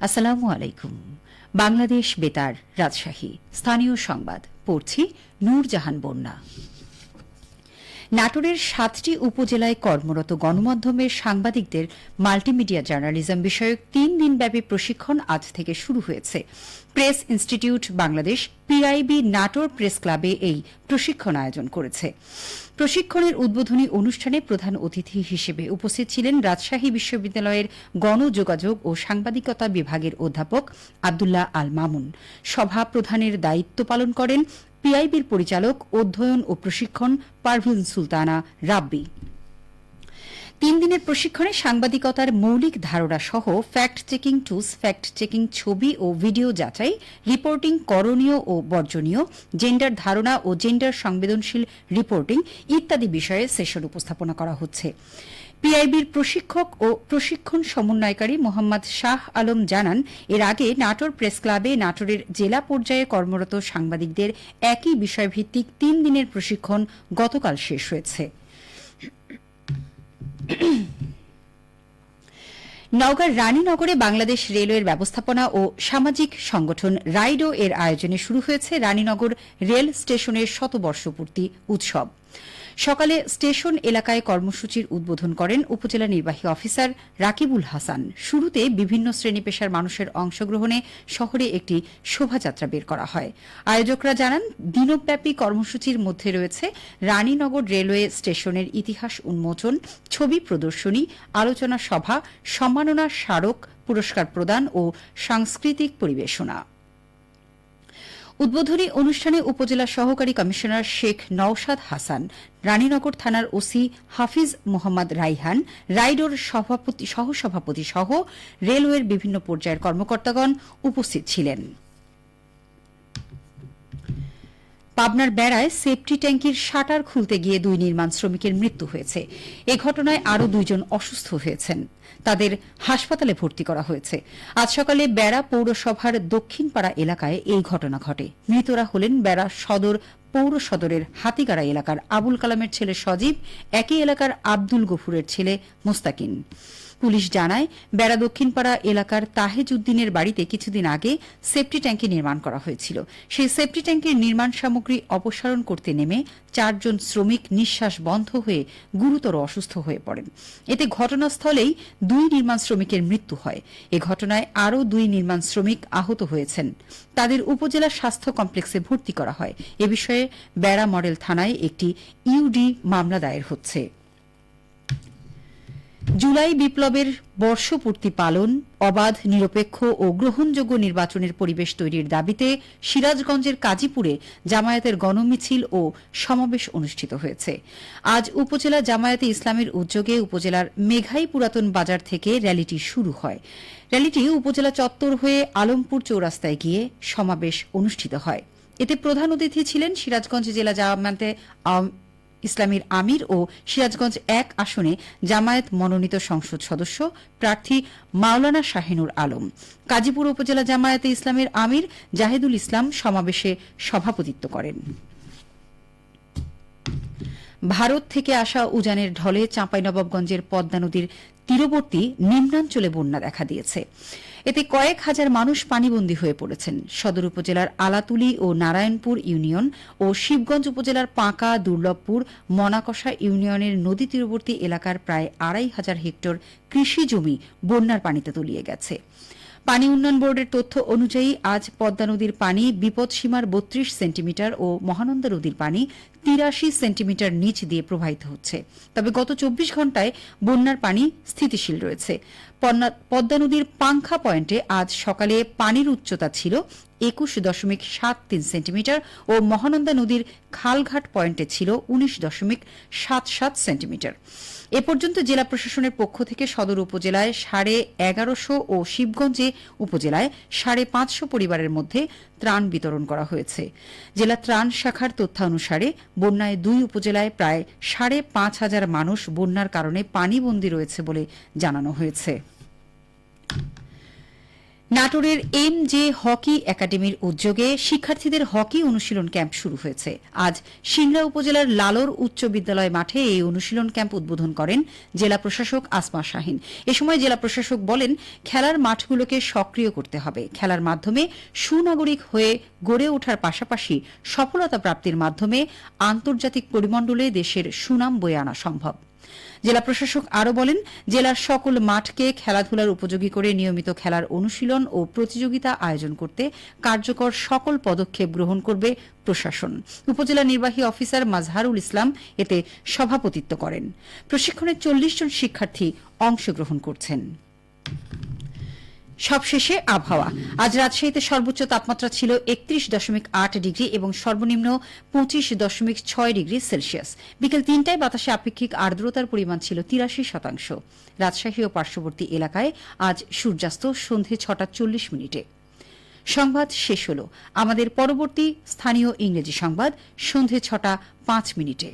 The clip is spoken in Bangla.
আসসালামু আলাইকুম। বাংলাদেশ বেতার রাজশাহী। স্থানীয় সংবাদ। পড়ছি নূরজাহান বন্যা। নাটোরের সাতটি উপজেলায় কর্মরত গণমাধ্যমের সাংবাদিকদের মাল্টিমিডিয়া জার্নালিজম বিষয়ক তিন দিনব্যাপী প্রশিক্ষণ আজ থেকে শুরু হয়েছে। Press institute Bangladesh, PIB Natore press ক্লাবে এই প্রশিক্ষণ আয়োজন করেছে। প্রশিক্ষণের উদ্বোধনী অনুষ্ঠানে প্রধান অতিথি হিসেবে উপস্থিত ছিলেন রাজশাহী বিশ্ববিদ্যালয়ের গণযোগাযোগ ও সাংবাদিকতা বিভাগের অধ্যাপক আবদুল্লাহ আল মামুন। সভা প্রধানের দায়িত্ব পালন করেন পিআইবির পরিচালক, অধ্যয়ন ও প্রশিক্ষণ পারভিন সুলতানা, রাব্বি। তিন দিনের প্রশিক্ষণে সাংবাদিকতার মৌলিক ধারণা সহ fact checking tools fact checking ছবি ও ভিডিও যাচাই রিপোর্টিং করণীয় ও বর্জনীয় জেন্ডার ধারণা ও জেন্ডার সংবেদনশীল রিপোর্টিং ইত্যাদি বিষয়ে সেশন উপস্থাপনা করা হচ্ছে। পিআইবির প্রশিক্ষক ও প্রশিক্ষণ সমন্বয়কারী মোহাম্মদ শাহ আলম জানান, এর আগে নাটোর প্রেস ক্লাবে নাটোরের জেলা পর্যায়ে কর্মরত সাংবাদিকদের একই বিষয়ভিত্তিক তিন দিনের প্রশিক্ষণ গতকাল শেষ হয়েছে। নওগাঁর রানীনগরে বাংলাদেশ রেলওয়ের ব্যবস্থাপনা ও সামাজিক সংগঠন রাইডো এর আয়োজনে শুরু হয়েছে রানীনগর রেল স্টেশনের শতবর্ষপূর্তি উৎসব। সকালে স্টেশন এলাকায় কর্মসূচির উদ্বোধন করেন উপজেলা নির্বাহী অফিসার রাকিবুল হাসান। শুরুতে বিভিন্ন শ্রেণি পেশার মানুষের অংশগ্রহণে শহরে একটি শোভাযাত্রা বের করা হয়। আয়োজকরা জানান, দিনব্যাপী কর্মসূচির মধ্যে রয়েছে রানীনগর রেলওয়ে স্টেশনের ইতিহাস উন্মোচন, ছবি প্রদর্শনী, আলোচনা সভা, সম্মাননা স্মারক পুরস্কার প্রদান ও সাংস্কৃতিক পরিবেশনা। উদ্বোধনী অনুষ্ঠানে উপজেলা সহকারী কমিশনার শেখ নওশাদ হাসান, রানীনগর থানার ওসি হাফিজ মোহাম্মদ রাইহান, রাইডোর সভাপতি, সহসভাপতি সহ রেলওয়ের বিভিন্ন পর্যায়ের কর্মকর্তাগণ উপস্থিত ছিলেন। পাবনার বেড়ায় সেফটি ট্যাঙ্কির শাটার খুলতে গিয়ে দুই নির্মাণ শ্রমিকের মৃত্যু হয়েছে। এ ঘটনায় আরও দুইজন অসুস্থ হয়েছেন। তাদের হাসপাতালে ভর্তি করা হয়েছে। আজ সকালে বেড়া পৌরসভার দক্ষিণপাড়া এলাকায় এই ঘটনা ঘটে। মৃতরা হলেন বেড়া সদর পৌর সদরের হাতিগাড়া এলাকার আবুল কালামের ছেলে সজীব, একই এলাকার আব্দুল গফুরের ছেলে মোস্তাকিন। পুলিশ জানায়, বেড়া দক্ষিণপাড়া এলাকার তাহেজ উদ্দিনের বাড়িতে কিছুদিন আগে সেফটি ট্যাঙ্কি নির্মাণ করা হয়েছিল। সেই সেফটি ট্যাঙ্কির নির্মাণ সামগ্রী অপসারণ করতে নেমে চারজন শ্রমিক নিঃশ্বাস বন্ধ হয়ে গুরুতর অসুস্থ হয়ে পড়েন। এতে ঘটনাস্থলেই দুই নির্মাণ শ্রমিকের মৃত্যু হয়। এ ঘটনায় আরও দুই নির্মাণ শ্রমিক আহত হয়েছেন। তাদের উপজেলা স্বাস্থ্য কমপ্লেক্সে ভর্তি করা হয়। এ বিষয়ে বেড়া মডেল থানায় একটি ইউডি মামলা দায়ের হচ্ছে। জুলাই বিপ্লবের বর্ষপূর্তি পালন, অবাধ, নিরপেক্ষ ও গ্রহণযোগ্য নির্বাচনের পরিবেশ তৈরির দাবিতে সিরাজগঞ্জের কাজীপুরে জামায়াতের গণমিছিল ও সমাবেশ অনুষ্ঠিত হয়েছে। আজ উপজেলা জামায়াতে ইসলামের উদ্যোগে উপজেলার মেঘাই পুরাতন বাজার থেকে র্যালিটি শুরু হয়। র্যালিটি উপজেলা চত্বর হয়ে আলমপুর চৌরাস্তায় গিয়ে সমাবেশ অনুষ্ঠিত হয়। এতে প্রধান অতিথি ছিলেন সিরাজগঞ্জ জেলা জামায়াতে ইসলামীর আমির ও সিরাজগঞ্জ এক আসনে জামায়াত মনোনীত সংসদ সদস্য প্রার্থী মাওলানা শাহিনুর আলম। কাজীপুর উপজেলা জামায়াতে ইসলামের আমির জাহেদুল ইসলাম সমাবেশে সভাপতিত্ব করেন। ভারত থেকে আসা উজানের ঢলে চাঁপাইনবাবগঞ্জের পদ্মা নদীর তীরবর্তী নিম্নাঞ্চলে বন্যা দেখা দিয়েছে। এতে কয়েক হাজার মানুষ পানিবন্দী হয়ে পড়েছেন। সদর উপজেলার আলাতুলি ও নারায়ণপুর ইউনিয়ন ও শিবগঞ্জ উপজেলার পাঁকা, দুর্লভপুর মনাকষা ইউনিয়নের নদী তীরবর্তী এলাকার প্রায় আড়াই হাজার হেক্টর কৃষি জমি বন্যার পানিতে তলিয়ে গেছে। পানি উন্নয়ন বোর্ডের তথ্য অনুযায়ী আজ পদ্মা নদীর পানি বিপদসীমার বত্রিশ সেন্টিমিটার ও মহানন্দা নদীর পানি তিরাশি সেন্টিমিটার নিচ দিয়ে প্রবাহিত হচ্ছে। তবে গত চব্বিশ ঘণ্টায় বন্যার পানি স্থিতিশীল রয়েছে। পদ্মা নদীর পাংখা পয়েন্টে আজ সকালে পানির উচ্চতা ছিল একুশ দশমিক সাত তিন সেন্টিমিটার ও মহানন্দা নদীর খালঘাট পয়েন্টে ছিল উনিশ দশমিক সাত সাত সেন্টিমিটার। এ পর্যন্ত জেলা প্রশাসনের পক্ষ থেকে সদর উপজেলায় সাড়ে এগারোশো ও শিবগঞ্জে উপজেলায় সাড়ে পাঁচশো পরিবারের মধ্যে ত্রাণ বিতরণ করা হয়েছে। জেলা ত্রাণ শাখার তথ্যানুসারে বন্যায় দুই উপজেলায় প্রায় সাড়ে পাঁচ হাজার মানুষ বন্যার কারণে পানিবন্দী রয়েছে বলে জানানো হয়েছে। নাটোরের এম জে হকি একাডেমির উদ্যোগে শিক্ষার্থীদের হকি অনুশীলন ক্যাম্প শুরু হয়েছে। আজ সিংড়া উপজেলার লালর উচ্চ বিদ্যালয় মাঠে এই অনুশীলন ক্যাম্প উদ্বোধন করেন জেলা প্রশাসক আসমা শাহিন। এ সময় জেলা প্রশাসক বলেন, খেলার মাঠগুলোকে সক্রিয় করতে হবে। খেলার মাধ্যমে সুনাগরিক হয়ে গড়ে ওঠার পাশাপাশি সফলতা প্রাপ্তির মাধ্যমে আন্তর্জাতিক পরিমণ্ডলে দেশের সুনাম বয়ে আনা সম্ভব। জেলা প্রশাসক আরও বলেন, জেলার সকল মাঠকে খেলাধুলার উপযোগী করে নিয়মিত খেলার অনুশীলন ও প্রতিযোগিতা আয়োজন করতে কার্যকর সকল পদক্ষেপ গ্রহণ করবে প্রশাসন। উপজেলা নির্বাহী অফিসার মাজহারুল ইসলাম এতে সভাপতিত্ব করেন। প্রশিক্ষণে চল্লিশ জন শিক্ষার্থী অংশগ্রহণ করছেন। সবশেষে আবহাওয়া। আজ রাজশাহীতে সর্বোচ্চ তাপমাত্রা ছিল একত্রিশ দশমিক আট ডিগ্রি এবং সর্বনিম্ন পঁচিশ দশমিক ছয় ডিগ্রি সেলসিয়াস। বিকেল তিনটায় বাতাসে আপেক্ষিক আর্দ্রতার পরিমাণ ছিল তিরাশি শতাংশ। রাজশাহী ও পার্শ্ববর্তী এলাকায় আজ সূর্যাস্ত সন্ধে ছটা চল্লিশ মিনিটে। সংবাদ শেষ হল। আমাদের পরবর্তী স্থানীয় ইংরেজি সংবাদ সন্ধে ছটা পাঁচ মিনিটে।